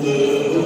The.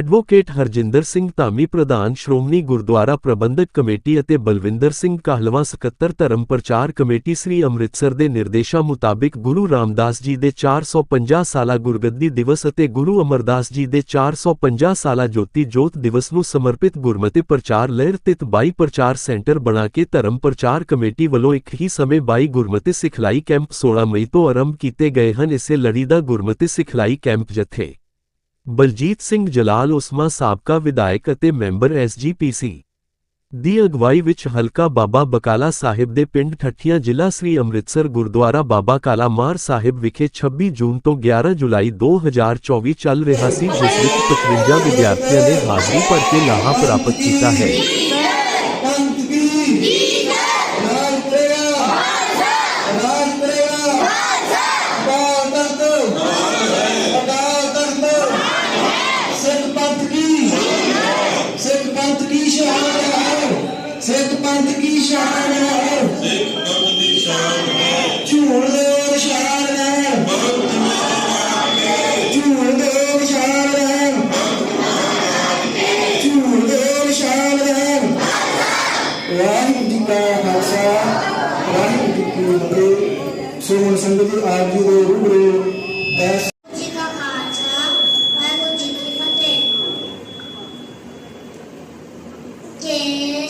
Advocate Harjinder Singh Dhami, ਪ੍ਰਧਾਨ ਸ਼੍ਰੋਮਣੀ ਗੁਰਦੁਆਰਾ ਪ੍ਰਬੰਧਕ committee ਅਤੇ ਬਲਵਿੰਦਰ ਸਿੰਘ ਕਾਹਲਵਾਂ, ਸਕੱਤਰ ਧਰਮ ਪ੍ਰਚਾਰ ਕਮੇਟੀ ਸ੍ਰੀ ਅੰਮ੍ਰਿਤਸਰ ਦੇ ਨਿਰਦੇਸ਼ਾਂ ਮੁਤਾਬਿਕ ਗੁਰੂ ਰਾਮਦਾਸ ਜੀ ਦੇ 450 ਸਾਲਾ ਗੁਰਗੱਦੀ ਦਿਵਸ ਅਤੇ ਗੁਰੂ ਅਮਰਦਾਸ ਜੀ ਦੇ 450 ਸਾਲਾ ਜੋਤੀ ਜੋਤ ਦਿਵਸ ਨੂੰ ਸਮਰਪਿਤ ਗੁਰਮਤਿ ਪ੍ਰਚਾਰ ਲਹਿਰ ਤਿਤ 22 ਪ੍ਰਚਾਰ ਸੈਂਟਰ ਬਣਾ ਕੇ ਧਰਮ ਪ੍ਰਚਾਰ ਕਮੇਟੀ ਵੱਲੋਂ ਇੱਕ ਹੀ ਸਮੇਂ 22 ਗੁਰਮਤਿ ਸਿਖਲਾਈ ਕੈਂਪ 16 ਮਈ ਤੋਂ ਆਰੰਭ ਕੀਤੇ ਗਏ ਹਨ। ਇਸੇ ਲੜੀ ਦਾ ਗੁਰਮਤਿ ਸਿਖਲਾਈ ਕੈਂਪ ਜਥੇ ਬਲਜੀਤ ਸਿੰਘ ਜਲਾਲ ਉਸਮਾ ਸਾਬਕਾ ਵਿਧਾਇਕ ਅਤੇ ਮੈਂਬਰ ਐਸਜੀਪੀਸੀ ਦੀ ਅਗਵਾਈ ਵਿੱਚ ਹਲਕਾ ਬਾਬਾ ਬਕਾਲਾ ਸਾਹਿਬ ਦੇ ਪਿੰਡ ਠੱਠੀਆਂ ਜ਼ਿਲ੍ਹਾ ਸ੍ਰੀ ਅੰਮ੍ਰਿਤਸਰ ਗੁਰਦੁਆਰਾ ਬਾਬਾ ਕਾਲਾ ਮਾਰ ਸਾਹਿਬ ਵਿਖੇ 26 ਜੂਨ ਤੋਂ 11 ਜੁਲਾਈ 2024 ਚੱਲ ਰਿਹਾ ਸੀ, ਜਿਸ ਵਿੱਚ 55 ਵਿਦਿਆਰਥੀਆਂ ਨੇ ਹਾਜ਼ਰੀ ਭਰ ਕੇ ਲਾਹਾ ਪ੍ਰਾਪਤ ਕੀਤਾ ਹੈ।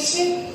mente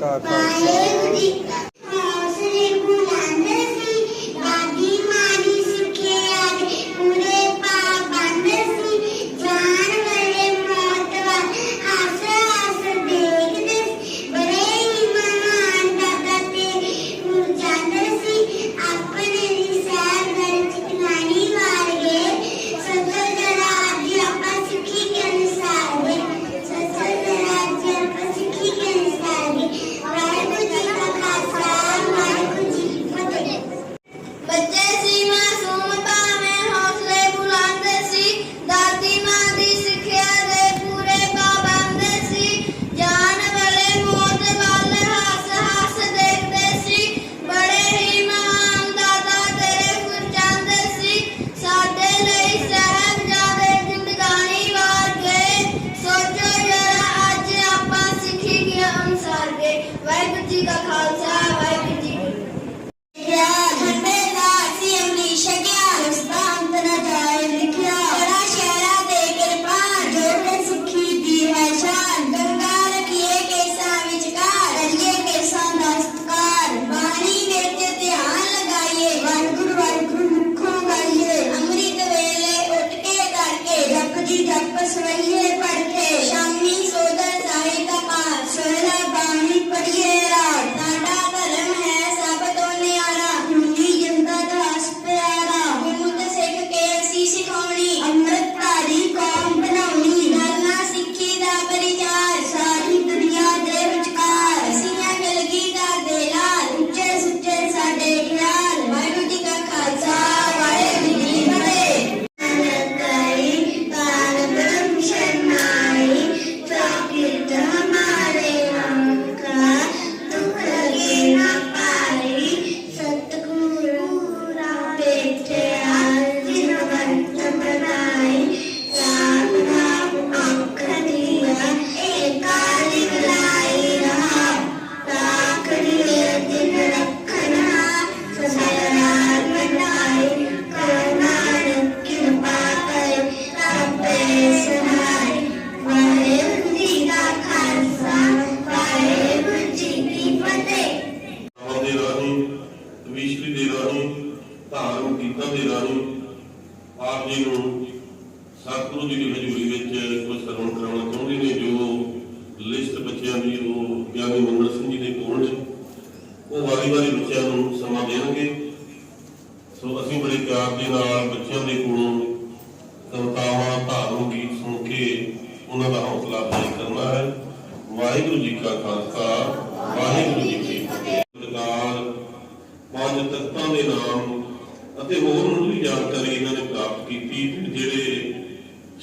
tá, tá.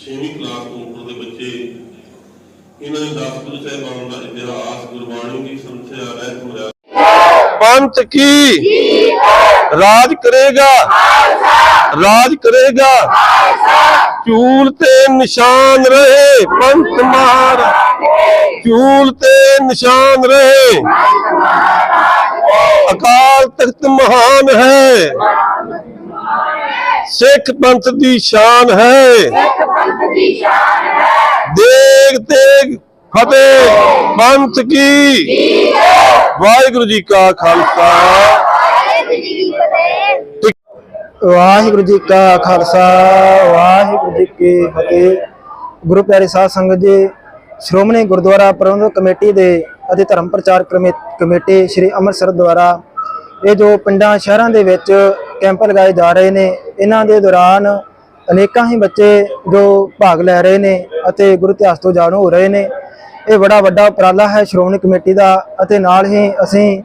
6ਵੀਂ ਕਲਾਸ ਤੋਂ ਉੱਪਰ ਦੇ ਬੱਚੇ ਇਹਨਾਂ ਨੇ ਦਸ ਗੁਰੂ ਸਾਹਿਬਾਨ ਦਾ ਇਤਿਹਾਸ, ਗੁਰਬਾਣੀ ਦੀ ਸੰਥਿਆ, ਰਹਿਤ ਹੋਇਆ ਪੰਥ ਕੀ? ਰਾਜ ਕਰੇਗਾ। ਰਾਜ ਕਰੇਗਾ। ਚੂਲ ਤੇ ਨਿਸ਼ਾਨ ਰਹੇ ਪੰਥ ਮਹਾਰਾ ਚੂਲ ਤੇ ਨਿਸ਼ਾਨ ਰਹੇ। ਅਕਾਲ ਤਖਤ ਮਹਾਨ ਹੈ। ਸਿੱਖ ਪੰਥ ਦੀ ਸ਼ਾਨ ਹੈ। ਦੀ ਸ਼ਾਨ ਹੈ ਦੇਖ ਤੇ ਫਤਿਹ, ਪੰਥ ਕੀ? ਵਾਹਿਗੁਰੂ ਜੀ ਕਾ ਖਾਲਸਾ। ਵਾਹਿਗੁਰੂ ਜੀ ਕਾ ਖਾਲਸਾ, ਵਾਹਿਗੁਰੂ ਜੀ ਕੀ ਫਤਿਹ। ਗੁਰੂ ਪਿਆਰੇ ਸਾਧ ਸੰਗਤ ਜੀ, ਸ਼੍ਰੋਮਣੀ ਗੁਰਦੁਆਰਾ ਪ੍ਰਬੰਧਕ ਕਮੇਟੀ ਦੇ ਅਤੇ ਧਰਮ ਪ੍ਰਚਾਰ ਕਮੇਟੀ ਸ੍ਰੀ ਅੰਮ੍ਰਿਤਸਰ ਦੁਆਰਾ ਇਹ ਜੋ ਪਿੰਡਾਂ, ਸ਼ਹਿਰਾਂ ਦੇ ਵਿੱਚ ਕੈਂਪ ਲਗਾਏ ਜਾ ਰਹੇ ਨੇ, ਇਹਨਾਂ ਦੇ ਦੌਰਾਨ ਅਨੇਕਾਂ ਹੀ ਬੱਚੇ ਜੋ ਭਾਗ ਲੈ ਰਹੇ ਨੇ ਅਤੇ ਗੁਰੂ ਇਤਿਹਾਸ ਤੋਂ ਜਾਣੂ ਹੋ ਰਹੇ ਨੇ। ਇਹ ਬੜਾ ਵੱਡਾ ਉਪਰਾਲਾ ਹੈ ਸ਼੍ਰੋਮਣੀ ਕਮੇਟੀ ਦਾ ਅਤੇ ਨਾਲ ਹੀ ਅਸੀਂ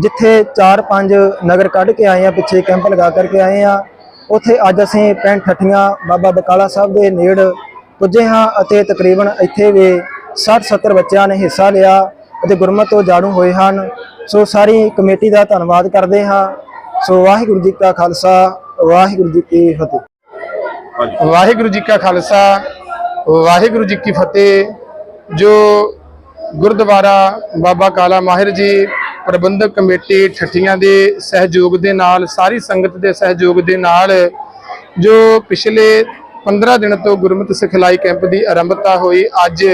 ਜਿੱਥੇ 4-5 ਨਗਰ ਕੱਢ ਕੇ ਆਏ ਆ ਪਿੱਛੇ ਕੈਂਪ ਲਗਾ ਕਰਕੇ ਆਏ ਆ ਉੱਥੇ ਅੱਜ ਅਸੀਂ ਪਿੰਡ ਠੱਠੀਆਂ ਬਾਬਾ ਬਕਾਲਾ ਸਾਹਿਬ ਦੇ ਨੇੜ ਪੁੱਜੇ ਹਾਂ ਅਤੇ ਤਕਰੀਬਨ ਇੱਥੇ ਵੀ 60-70 ਬੱਚਿਆਂ ਨੇ ਹਿੱਸਾ ਲਿਆ ਅਤੇ ਗੁਰਮਤਿ ਤੋਂ ਜਾਣੂ ਹੋਏ ਹਨ। ਸੋ ਸਾਰੀ ਕਮੇਟੀ ਦਾ ਧੰਨਵਾਦ ਕਰਦੇ ਹਾਂ। ਸੋ ਵਾਹਿਗੁਰੂ ਜੀ ਕਾ ਖਾਲਸਾ, ਵਾਹਿਗੁਰੂ ਜੀ ਕੀ ਫਤਿਹ। ਵਾਹਿਗੁਰੂ ਜੀ ਕਾ ਖਾਲਸਾ, ਵਾਹਿਗੁਰੂ ਜੀ ਕੀ ਫਤਿਹ। ਜੋ ਗੁਰਦੁਆਰਾ ਬਾਬਾ ਕਾਲਾ ਮਾਹਿਰ ਜੀ ਪ੍ਰਬੰਧਕ ਕਮੇਟੀ ਠੱਠੀਆਂ ਦੇ ਸਹਿਯੋਗ ਦੇ ਨਾਲ, ਸਾਰੀ ਸੰਗਤ ਦੇ ਸਹਿਯੋਗ ਦੇ ਨਾਲ, ਜੋ ਪਿਛਲੇ 15 ਦਿਨ ਤੋਂ ਗੁਰਮਤਿ ਸਿਖਲਾਈ ਕੈਂਪ ਦੀ ਆਰੰਭਤਾ ਹੋਈ, ਅੱਜ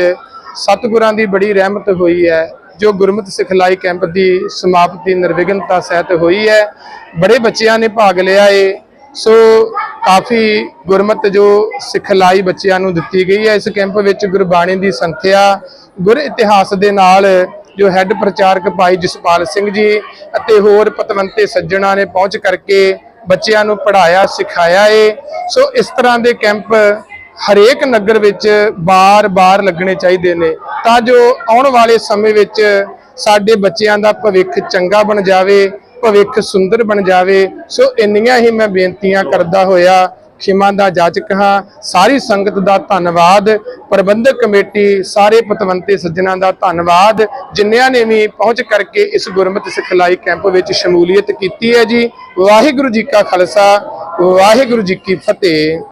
ਸਤਿਗੁਰਾਂ ਦੀ ਬੜੀ ਰਹਿਮਤ ਹੋਈ ਹੈ। ਜੋ ਗੁਰਮਤਿ ਸਿਖਲਾਈ ਕੈਂਪ ਦੀ ਸਮਾਪਤੀ ਨਿਰਵਿਘਨਤਾ ਸਹਿਤ ਹੋਈ ਹੈ, ਬੜੇ ਬੱਚਿਆਂ ਨੇ ਭਾਗ ਲਿਆ ਏ। ਸੋ ਕਾਫੀ ਗੁਰਮਤ ਜੋ ਸਿਖਲਾਈ ਬੱਚਿਆਂ ਨੂੰ ਦਿੱਤੀ ਗਈ ਹੈ। ਇਸ ਕੈਂਪ ਵਿੱਚ ਗੁਰਬਾਣੀ ਦੀ ਸੰਥਿਆ, ਗੁਰ ਇਤਿਹਾਸ ਦੇ ਨਾਲ ਜੋ ਹੈੱਡ ਪ੍ਰਚਾਰਕ ਭਾਈ ਜਸਪਾਲ ਸਿੰਘ ਜੀ ਅਤੇ ਹੋਰ ਪਤਵੰਤੇ ਸੱਜਣਾ ਨੇ ਪਹੁੰਚ ਕਰਕੇ ਬੱਚਿਆਂ ਨੂੰ ਪੜ੍ਹਾਇਆ, ਸਿਖਾਇਆ ਏ। ਸੋ ਇਸ ਤਰ੍ਹਾਂ ਦੇ ਕੈਂਪ ਹਰੇਕ ਨਗਰ ਵਿੱਚ ਬਾਰ-ਬਾਰ ਲੱਗਣੇ ਚਾਹੀਦੇ ਨੇ ਤਾਂ ਜੋ ਆਉਣ ਵਾਲੇ ਸਮੇਂ ਵਿੱਚ ਸਾਡੇ ਬੱਚਿਆਂ ਦਾ ਭਵਿੱਖ ਚੰਗਾ ਬਣ ਜਾਵੇ। ਭਵਿੱਖ ਸੁੰਦਰ ਬਣ ਜਾਵੇ। ਸੋ ਇੰਨੀਆਂ ਹੀ ਮੈਂ ਬੇਨਤੀਆਂ ਕਰਦਾ ਹੋਇਆ, ਖਿਮਾ ਦਾ ਜਾਚਕ ਹਾਂ। ਸਾਰੀ ਸੰਗਤ ਦਾ ਧੰਨਵਾਦ। ਪ੍ਰਬੰਧਕ ਕਮੇਟੀ, ਸਾਰੇ ਪਤਵੰਤੇ ਸੱਜਣਾ ਦਾ ਧੰਨਵਾਦ। ਜਿਨ੍ਹਾਂ ਨੇ ਵੀ ਪਹੁੰਚ ਕਰਕੇ ਇਸ ਗੁਰਮਤਿ ਸਿਖਲਾਈ ਕੈਂਪ ਵਿੱਚ ਸ਼ਮੂਲੀਅਤ ਕੀਤੀ ਹੈ ਜੀ। ਵਾਹਿਗੁਰੂ ਜੀ ਕਾ ਖਾਲਸਾ, ਵਾਹਿਗੁਰੂ ਜੀ ਕੀ ਫਤਿਹ।